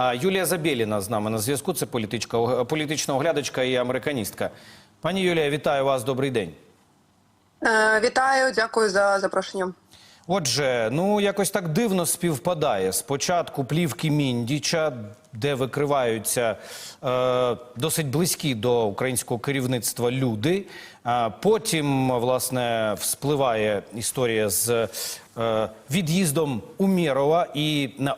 А, Юлія Забєліна з нами на зв'язку. Це політичка, політична оглядачка і американістка. Пані Юлія, вітаю вас. Добрий день. Е, Вітаю, дякую за запрошення. Отже, ну якось так дивно співпадає. Спочатку плівки Міндіча, де викриваються е, досить близькі до українського керівництва люди. А потім, власне, вспливає історія з е, від'їздом Умєрова і на.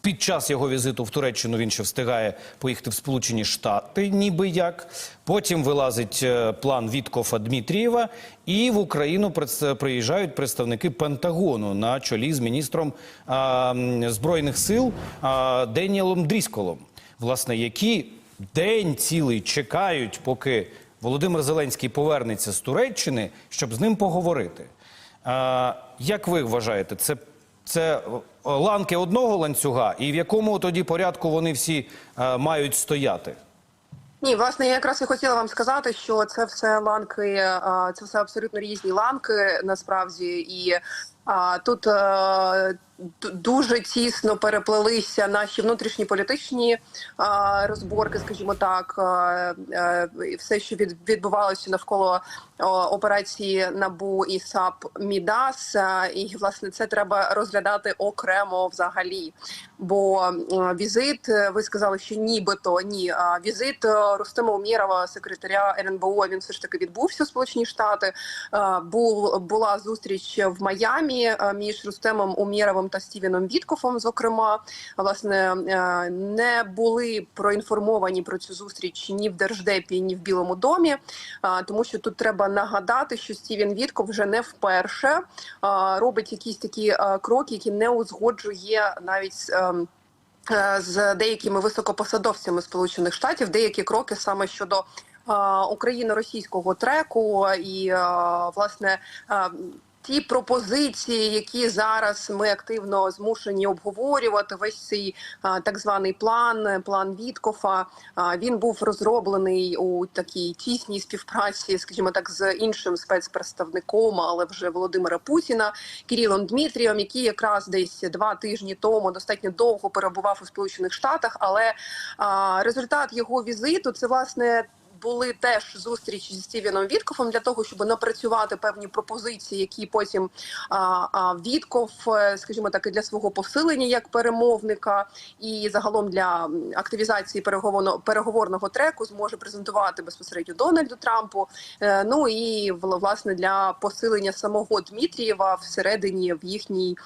Під час його візиту в Туреччину він ще встигає поїхати в Сполучені Штати, ніби як. Потім вилазить е, план Віткофа Дмитрієва, і в Україну приїжджають представники Пентагону на чолі з міністром а, збройних сил а, Деніелом Дрісколом, власне, які день цілий чекають, поки Володимир Зеленський повернеться з Туреччини, щоб з ним поговорити. А, як ви вважаєте, це це е, ланки одного ланцюга, і в якому тоді порядку вони всі е, мають стояти? Ні, власне, я якраз і хотіла вам сказати, що це все ланки, е, це все абсолютно різні ланки насправді, і а, тут е, дуже тісно переплелися наші внутрішні політичні розборки, скажімо так, е, все, що від, відбувалося навколо операції НАБУ і САП Мідас, і власне це треба розглядати окремо взагалі. Бо візит, е, ви сказали, що нібито ні. Візит Рустема Умєрова, секретаря РНБО, він все ж таки відбувся у Сполучені Штати. Був була зустріч в Майамі між Рустемом Умєровим та Стівеном Віткофом. Зокрема, власне е, не були проінформовані про цю зустріч ні в держдепі, ні в Білому домі. Тому що тут треба нагадати, що Стівен Вітков вже не вперше робить якісь такі кроки, які не узгоджує навіть. ем, е, З деякими високопосадовцями Сполучених Штатів деякі кроки саме щодо е, україно-російського треку і е, власне е, ті пропозиції, які зараз ми активно змушені обговорювати, весь цей так званий план, план Віткофа. Він був розроблений у такій тісній співпраці, скажімо так, з іншим спецпредставником, але вже Володимира Путіна, Кирилом Дмитрієм, який якраз десь два тижні тому достатньо довго перебував у Сполучених Штатах. Але результат його візиту це власне були теж зустрічі зі Стівеном Віткофом для того, щоб напрацювати певні пропозиції, які потім а, а, Вітков, е, скажімо так, і для свого посилення як перемовника, і загалом для активізації переговорного треку зможе презентувати безпосередньо Дональду Трампу. Е, Ну і вла- власне для посилення самого Дмитрієва всередині в їхній,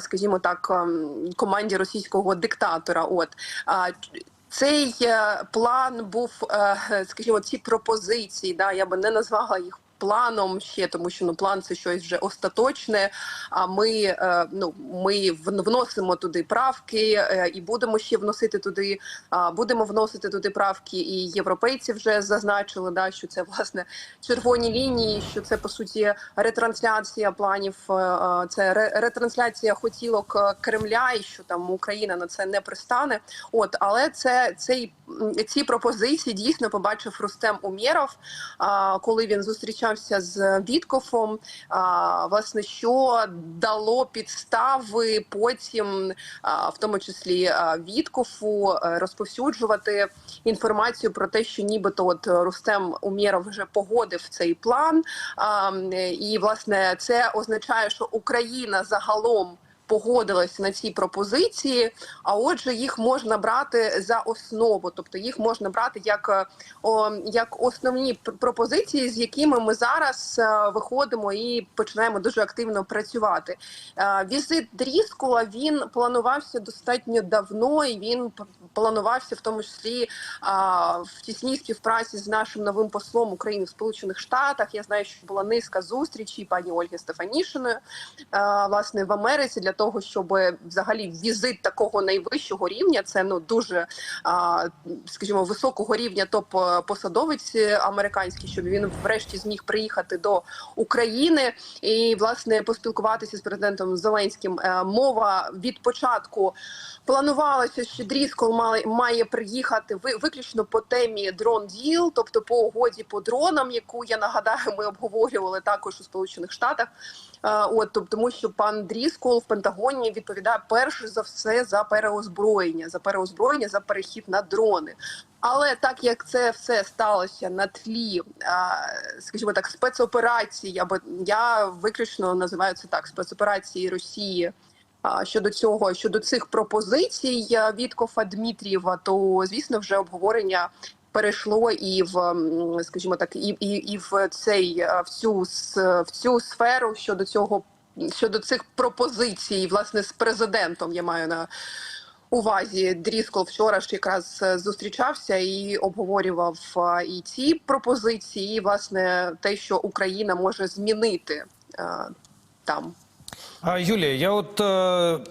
скажімо так, ем, команді російського диктатора. От цей е, план був, е, скажімо, ці пропозиції. Да, я би не назвала їх. Планом ще тому, що ну план це щось вже остаточне. А ми е, ну ми вносимо туди правки е, і будемо ще вносити туди. Будемо вносити туди правки. І європейці вже зазначили, да що це власне червоні лінії. Що це по суті ретрансляція планів. е, е, Це ретрансляція хотілок е, Кремля, і що там Україна на це не пристане. От, але це цей ці пропозиції дійсно побачив Рустем Умєров, а, коли він зустрічався з Віткофом. Власне, що дало підстави потім, в тому числі Віткофу, е, розповсюджувати інформацію про те, що нібито от Рустем Умєров вже погодив цей план. І власне це означає, що Україна загалом погодилась на ці пропозиції. А отже, їх можна брати за основу, тобто їх можна брати як, е, о, як основні пропозиції, з якими ми зараз е, виходимо і починаємо дуже активно працювати. Е, Візит Дріскула він планувався достатньо давно, і він планувався в тому числі в тісній співпраці з нашим новим послом України в Сполучених Штатах. Я знаю, що була низка зустрічей пані Ольги Стефанішиною власне в Америці для того, щоб взагалі візит такого найвищого рівня, це ну дуже скажімо, високого рівня топ посадовець американський, щоб він врешті зміг приїхати до України і власне поспілкуватися з президентом Зеленським. Е, Мова від початку планувалося, що Дріскол має, має приїхати ви- виключно по темі дрон діл, тобто по угоді по дронам, яку я нагадаю, ми обговорювали також у Сполучених Штатах. Е, От тобто, тому що пан Дріскол в Пентагоні відповідає перш за все за переозброєння, за переозброєння, за перехід на дрони. Але так як це все сталося на тлі, скажімо так, спецоперації, або я виключно називаю це так: спецоперації Росії. Щодо цього, щодо цих пропозицій а, Віткофа Дмитрієва, то звісно вже обговорення перейшло і в, скажімо так, і, і, і в цей а, в цю в цю сферу щодо цього щодо цих пропозицій, власне, з президентом я маю на увазі. Дріскол вчора ж якраз е, зустрічався і обговорював і ці пропозиції, і власне те, що Україна може змінити там. А, Юлія, я от е,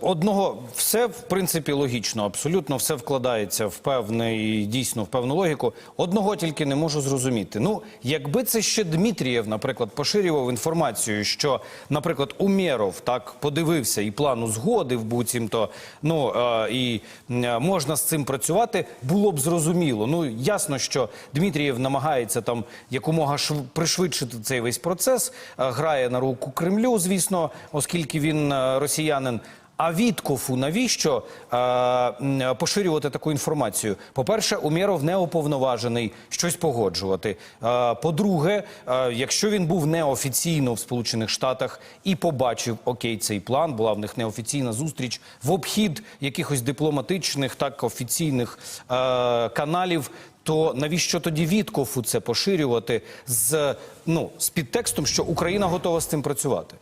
одного все в принципі логічно, абсолютно все вкладається в певний дійсно в певну логіку. Одного тільки не можу зрозуміти. Ну, якби це ще Дмитрієв, наприклад, поширював інформацію, що, наприклад, Умєров так подивився і план узгодив, буцімто, ну е, і е, можна з цим працювати, було б зрозуміло. Ну ясно, що Дмитрієв намагається там якомога шв- цей весь процес, е, грає на руку Кремлю, звісно, оскільки він е, росіянин. А Віткофу навіщо е, поширювати таку інформацію? По-перше, Умєров не уповноважений щось погоджувати. Е, по-друге, е, якщо він був неофіційно в Сполучених Штатах і побачив окей цей план, була в них неофіційна зустріч в обхід якихось дипломатичних, так офіційних е, каналів. То навіщо тоді Віткофу це поширювати з ну з підтекстом, що Україна готова з цим працювати?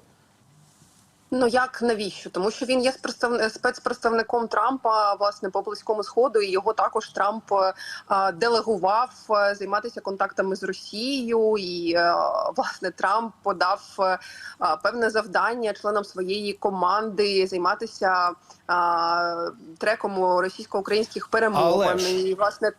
Ну як навіщо? Тому що він є спецпредстав- спецпредставником Трампа власне по близькому сходу, і його також Трамп е, делегував е, займатися контактами з Росією. І е, власне Трамп подав певне завдання членам своєї команди займатися треком російсько-українських перемовин. Але І власне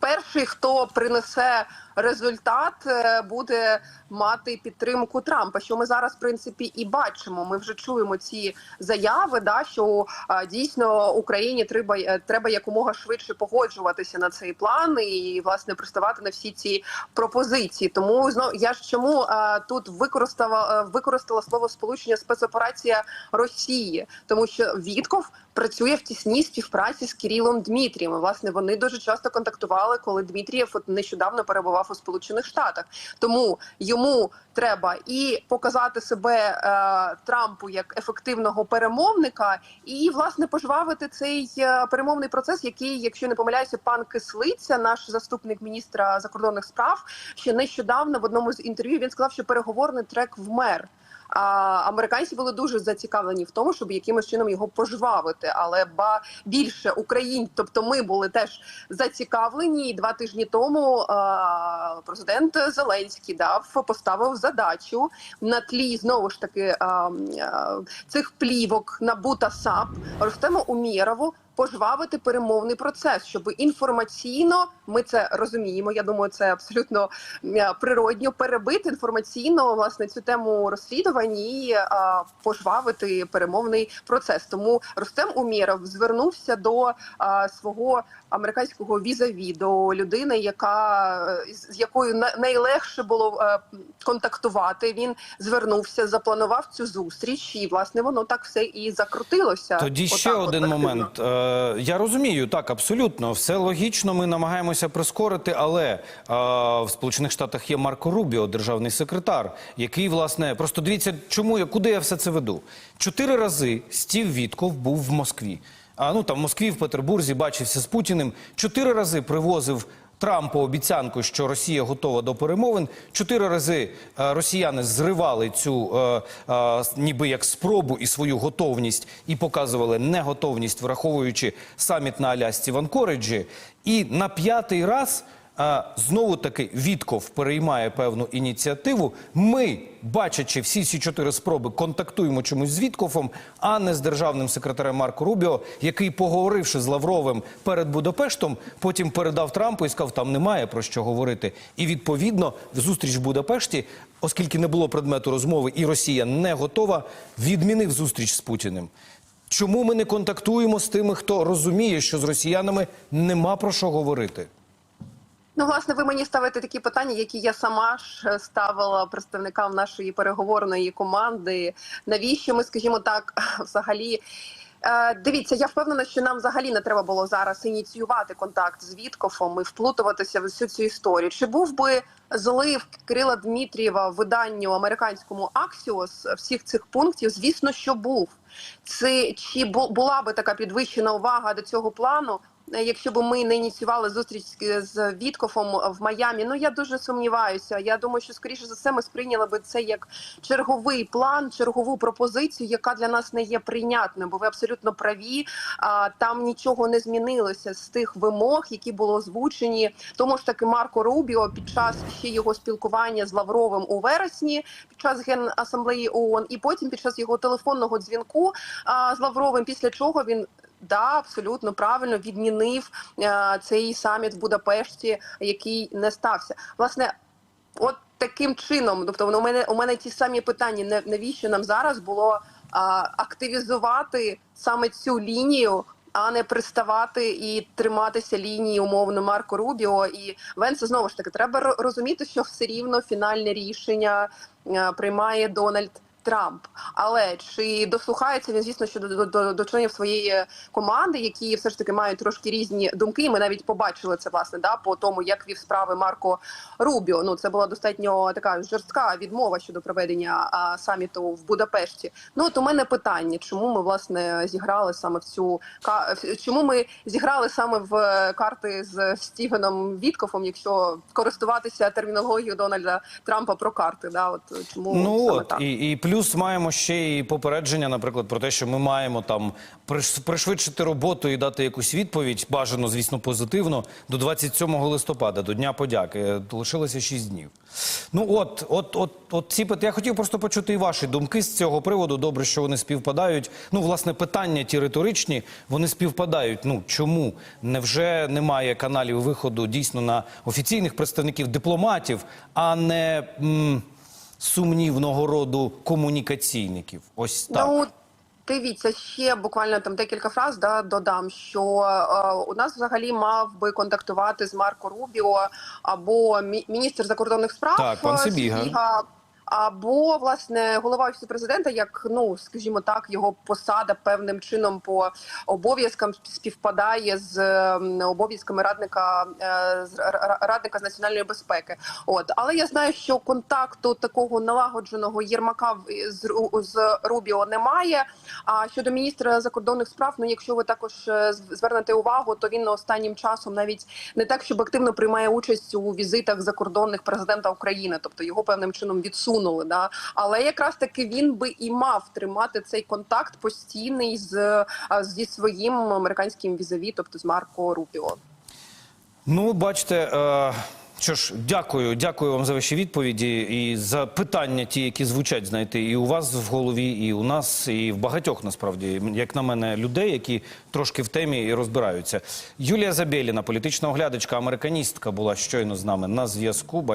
перший, хто принесе результат, е, буде мати підтримку Трампа. Що ми зараз в принципі і бачимо. Ми вже чуємо ці заяви, да що дійсно Україні треба е, треба якомога швидше погоджуватися на цей план і власне приставати на всі ці пропозиції. Тому знов я ж чому тут використала е, використала слово сполучення спецоперація Росії, тому що Вітков працює в тісній співпраці з Кирилом Дмитрієм. Власне, вони дуже часто контактували, коли Дмитрієв от нещодавно перебував у Сполучених Штатах. Тому йому треба і показати себе е, Трампу як ефективного перемовника, і власне пожвавити цей е, перемовний процес, який, якщо не помиляюся, пан Кислиця, наш заступник міністра закордонних справ, ще нещодавно в одному з інтерв'ю він сказав, що переговорний трек вмер. Американці були дуже зацікавлені в тому, щоб якимось чином його пожвавити. Але ба більше Україн, тобто ми були теж зацікавлені. І два тижні тому президент Зеленський дав поставив задачу на тлі знову ж таки цих плівок НАБУ та САП Ростему Умєрову пожвавити перемовний процес, щоб інформаційно ми це розуміємо. Я думаю, це абсолютно е, природньо перебити інформаційно власне цю тему розслідувань і е, пожвавити перемовний процес. Тому Рустем Умєров звернувся до е, свого американського візаві, до людини, яка з якою на- найлегше було е, контактувати. Він звернувся, запланував цю зустріч, і власне воно так все і закрутилося. Тоді ще Отак от один момент. Е, я розумію, так, абсолютно, все логічно. Ми намагаємося прискорити, але е, в Сполучених Штатах є Марко Рубіо, державний секретар, який, власне, просто дивіться, чому я куди я все це веду. Чотири рази Стів Вітков був в Москві. А ну там в Москві, в Петербурзі бачився з Путіним. Чотири рази привозив. Трампу обіцянку, що Росія готова до перемовин. Чотири рази е, росіяни зривали цю е, е, ніби як спробу і свою готовність, і показували неготовність, враховуючи саміт на Алясці в Анкориджі. І на п'ятий раз знову таки Вітков переймає певну ініціативу. Ми, бачачи всі ці чотири спроби, контактуємо чомусь з Віткофом, а не з державним секретарем Марко Рубіо, який, поговоривши з Лавровим перед Будапештом, потім передав Трампу і сказав, там немає про що говорити. І відповідно зустріч в Будапешті, оскільки не було предмету розмови, і Росія не готова, відмінив зустріч з Путіним. Чому ми не контактуємо з тими, хто розуміє, що з росіянами нема про що говорити? Ну, власне, ви мені ставите такі питання, які я сама ж е, ставила представникам нашої переговорної команди. Навіщо ми, скажімо так, взагалі. Е, Дивіться, я впевнена, що нам взагалі не треба було зараз ініціювати контакт з Віткофом і вплутуватися в всю цю історію. Чи був би злив Кирила Дмитрієва виданню американському Аксіос всіх цих пунктів? Звісно, що був. Це чи бу- була би така підвищена увага до цього плану? Е, Якщо б ми не ініціювали зустріч з- Віткофом в Майамі, ну я дуже сумніваюся. Я думаю, що скоріше за все ми сприйняли би це як черговий план, чергову пропозицію, яка для нас не є прийнятною. Бо ви абсолютно праві. А там нічого не змінилося з тих вимог, які були озвучені. Тому ж таки Марко Рубіо під час ще його спілкування з Лавровим у вересні, під час генасамблеї ООН, і потім під час його телефонного дзвінку а, з Лавровим, після чого він. Да, абсолютно правильно відмінив е, цей саміт в Будапешті, який не стався. Власне, от таким чином, тобто у мене у мене ті самі питання, навіщо нам зараз було а, активізувати саме цю лінію, а не приставати і триматися лінії умовно Марко Рубіо і Венса. Знову ж таки, треба розуміти, що все рівно фінальне рішення е, приймає Дональд. Трамп, але чи дослухається він, звісно, що до, до, до членів своєї команди, які все ж таки мають трошки різні думки. Ми навіть побачили це власне да по тому, як вів справи Марко Рубіо. Ну це була достатньо така жорстка відмова щодо проведення а, саміту в Будапешті. Ну от у мене питання, чому ми власне зіграли саме в цю чому ми зіграли саме в е, карти з Стівеном Віткофом, якщо користуватися термінологією Дональда Трампа про карти? Да, от чому Ну саме от так? і, і плюс маємо ще і попередження, наприклад, про те, що ми маємо там приш- пришвидшити роботу і дати якусь відповідь, бажано, звісно, позитивно, до 27 листопада, до Дня подяки. Лишилося 6 днів. Ну от, от, от, от ці я хотів просто почути і ваші думки з цього приводу. Добре, що вони співпадають. Ну, власне, питання ті риторичні, вони співпадають. Ну чому невже немає каналів виходу дійсно на офіційних представників дипломатів, а не. м, сумнівного роду комунікаційників. Ось так. Ну, дивіться, ще буквально там декілька фраз да, додам, що е, у нас взагалі мав би контактувати з Марко Рубіо або мі- міністр закордонних справ Так, пан е, Сибіга. Або власне голова офісу президента, як ну скажімо так, його посада певним чином по обов'язкам співпадає з ем, обов'язками радника е, з ра- ра- радника з національної безпеки. От але я знаю, що контакту такого налагодженого Єрмака з з Рубіо немає. А щодо міністра закордонних справ, ну якщо ви також е, звернете увагу, то він останнім часом навіть не так, щоб активно приймає участь у візитах закордонних президента України, тобто його певним чином відсунули. Да? Але якраз таки він би і мав тримати цей контакт постійний з зі своїм американським візаві, тобто з Марко Рубіо. Ну, бачите, е, що ж, дякую, дякую вам за ваші відповіді і за питання, ті, які звучать, знаєте, і у вас в голові, і у нас, і в багатьох насправді, як на мене, людей, які трошки в темі і розбираються. Юлія Забєліна, політична оглядачка, американістка, була щойно з нами на зв'язку.